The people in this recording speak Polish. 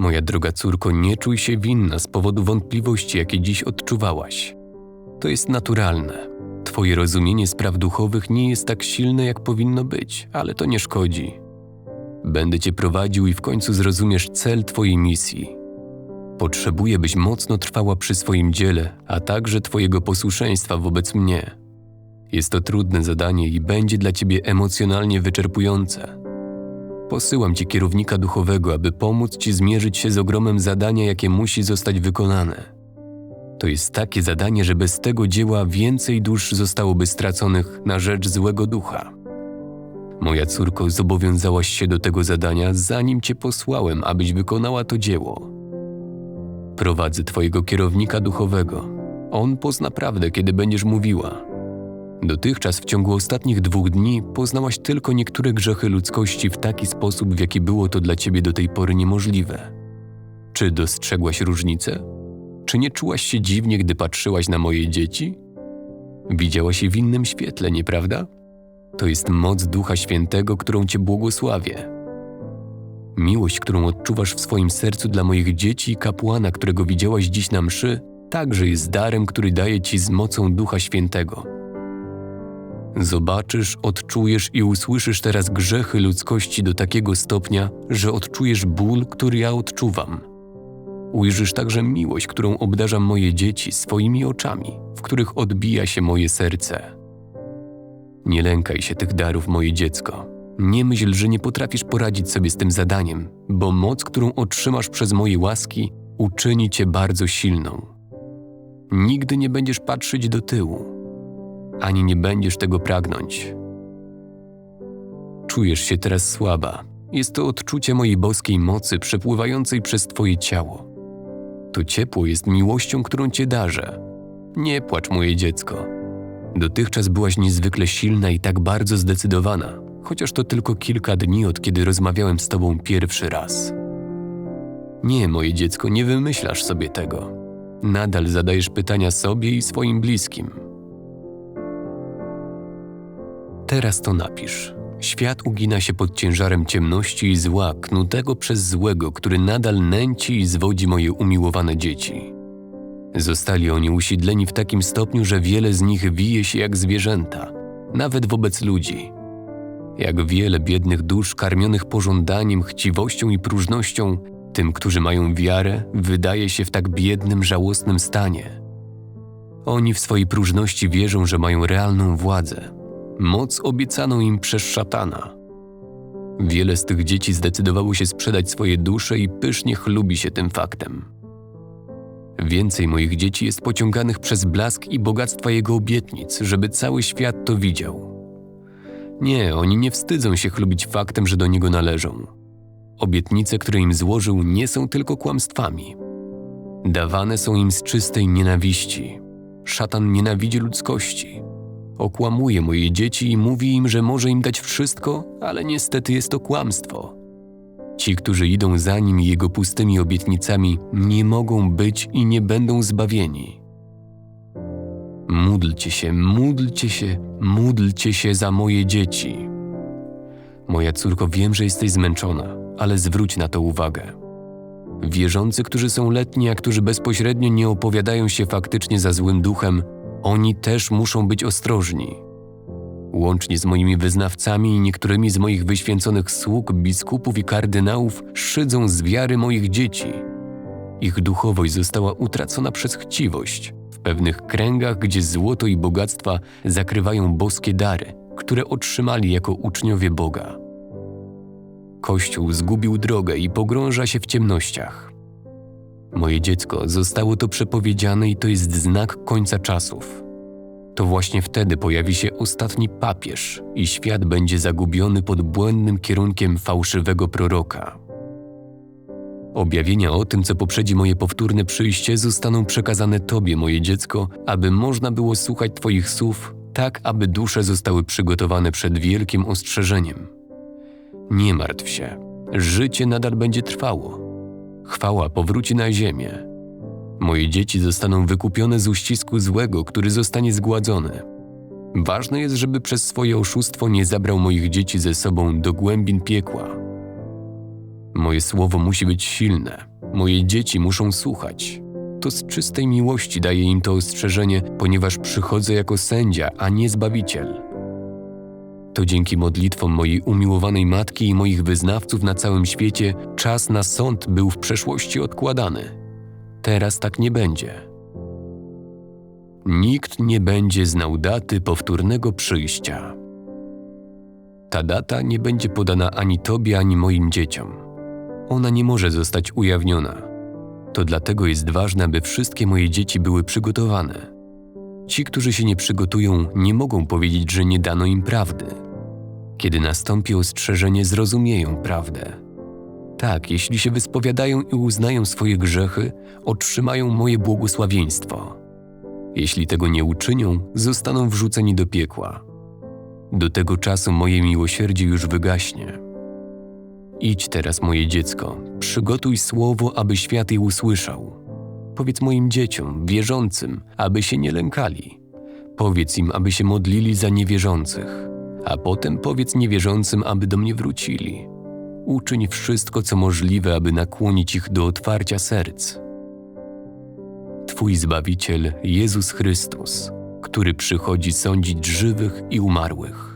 Moja droga córko, nie czuj się winna z powodu wątpliwości, jakie dziś odczuwałaś. To jest naturalne. Twoje rozumienie spraw duchowych nie jest tak silne, jak powinno być, ale to nie szkodzi. Będę cię prowadził i w końcu zrozumiesz cel Twojej misji. Potrzebuję, byś mocno trwała przy swoim dziele, a także Twojego posłuszeństwa wobec mnie. Jest to trudne zadanie i będzie dla Ciebie emocjonalnie wyczerpujące. Posyłam Ci kierownika duchowego, aby pomóc Ci zmierzyć się z ogromem zadania, jakie musi zostać wykonane. To jest takie zadanie, że bez tego dzieła więcej dusz zostałoby straconych na rzecz złego ducha. Moja córko, zobowiązałaś się do tego zadania, zanim Cię posłałem, abyś wykonała to dzieło. Prowadzę Twojego kierownika duchowego. On pozna prawdę, kiedy będziesz mówiła. Dotychczas w ciągu ostatnich dwóch dni poznałaś tylko niektóre grzechy ludzkości w taki sposób, w jaki było to dla Ciebie do tej pory niemożliwe. Czy dostrzegłaś różnicę? Czy nie czułaś się dziwnie, gdy patrzyłaś na moje dzieci? Widziałaś je w innym świetle, nieprawda? To jest moc Ducha Świętego, którą Cię błogosławię. Miłość, którą odczuwasz w swoim sercu dla moich dzieci i kapłana, którego widziałaś dziś na mszy, także jest darem, który daje Ci z mocą Ducha Świętego. Zobaczysz, odczujesz i usłyszysz teraz grzechy ludzkości do takiego stopnia, że odczujesz ból, który ja odczuwam. Ujrzysz także miłość, którą obdarzam moje dzieci swoimi oczami, w których odbija się moje serce. Nie lękaj się tych darów, moje dziecko. Nie myśl, że nie potrafisz poradzić sobie z tym zadaniem, bo moc, którą otrzymasz przez moje łaski, uczyni cię bardzo silną. Nigdy nie będziesz patrzeć do tyłu, ani nie będziesz tego pragnąć. Czujesz się teraz słaba. Jest to odczucie mojej boskiej mocy przepływającej przez Twoje ciało. To ciepło jest miłością, którą Cię darzę. Nie płacz, moje dziecko. Dotychczas byłaś niezwykle silna i tak bardzo zdecydowana, chociaż to tylko kilka dni od kiedy rozmawiałem z Tobą pierwszy raz. Nie, moje dziecko, nie wymyślasz sobie tego. Nadal zadajesz pytania sobie i swoim bliskim. Teraz to napisz. Świat ugina się pod ciężarem ciemności i zła, knutego przez złego, który nadal nęci i zwodzi moje umiłowane dzieci. Zostali oni usiedleni w takim stopniu, że wiele z nich wije się jak zwierzęta, nawet wobec ludzi. Jak wiele biednych dusz karmionych pożądaniem, chciwością i próżnością, tym, którzy mają wiarę, wydaje się w tak biednym, żałosnym stanie. Oni w swojej próżności wierzą, że mają realną władzę, moc obiecaną im przez szatana. Wiele z tych dzieci zdecydowało się sprzedać swoje dusze i pysznie chlubi się tym faktem. Więcej moich dzieci jest pociąganych przez blask i bogactwa jego obietnic, żeby cały świat to widział. Nie, oni nie wstydzą się chlubić faktem, że do niego należą. Obietnice, które im złożył, nie są tylko kłamstwami. Dawane są im z czystej nienawiści. Szatan nienawidzi ludzkości. Okłamuje moje dzieci i mówi im, że może im dać wszystko, ale niestety jest to kłamstwo. Ci, którzy idą za nim i jego pustymi obietnicami, nie mogą być i nie będą zbawieni. Módlcie się, módlcie się, módlcie się za moje dzieci. Moja córko, wiem, że jesteś zmęczona, ale zwróć na to uwagę. Wierzący, którzy są letni, a którzy bezpośrednio nie opowiadają się faktycznie za złym duchem, oni też muszą być ostrożni. Łącznie z moimi wyznawcami i niektórymi z moich wyświęconych sług, biskupów i kardynałów szydzą z wiary moich dzieci. Ich duchowość została utracona przez chciwość w pewnych kręgach, gdzie złoto i bogactwa zakrywają boskie dary, które otrzymali jako uczniowie Boga. Kościół zgubił drogę i pogrąża się w ciemnościach. Moje dziecko, zostało to przepowiedziane i to jest znak końca czasów. To właśnie wtedy pojawi się ostatni papież i świat będzie zagubiony pod błędnym kierunkiem fałszywego proroka. Objawienia o tym, co poprzedzi moje powtórne przyjście, zostaną przekazane Tobie, moje dziecko, aby można było słuchać Twoich słów, tak aby dusze zostały przygotowane przed wielkim ostrzeżeniem. Nie martw się, życie nadal będzie trwało. Chwała powróci na ziemię. Moje dzieci zostaną wykupione z uścisku złego, który zostanie zgładzony. Ważne jest, żeby przez swoje oszustwo nie zabrał moich dzieci ze sobą do głębin piekła. Moje słowo musi być silne. Moje dzieci muszą słuchać. To z czystej miłości daję im to ostrzeżenie, ponieważ przychodzę jako sędzia, a nie zbawiciel. To dzięki modlitwom mojej umiłowanej matki i moich wyznawców na całym świecie czas na sąd był w przeszłości odkładany. Teraz tak nie będzie. Nikt nie będzie znał daty powtórnego przyjścia. Ta data nie będzie podana ani tobie, ani moim dzieciom. Ona nie może zostać ujawniona. To dlatego jest ważne, aby wszystkie moje dzieci były przygotowane. Ci, którzy się nie przygotują, nie mogą powiedzieć, że nie dano im prawdy. Kiedy nastąpi ostrzeżenie, zrozumieją prawdę. Tak, jeśli się wyspowiadają i uznają swoje grzechy, otrzymają moje błogosławieństwo. Jeśli tego nie uczynią, zostaną wrzuceni do piekła. Do tego czasu moje miłosierdzie już wygaśnie. Idź teraz, moje dziecko, przygotuj słowo, aby świat je usłyszał. Powiedz moim dzieciom, wierzącym, aby się nie lękali. Powiedz im, aby się modlili za niewierzących, a potem powiedz niewierzącym, aby do mnie wrócili. Uczyń wszystko, co możliwe, aby nakłonić ich do otwarcia serc. Twój Zbawiciel Jezus Chrystus, który przychodzi sądzić żywych i umarłych.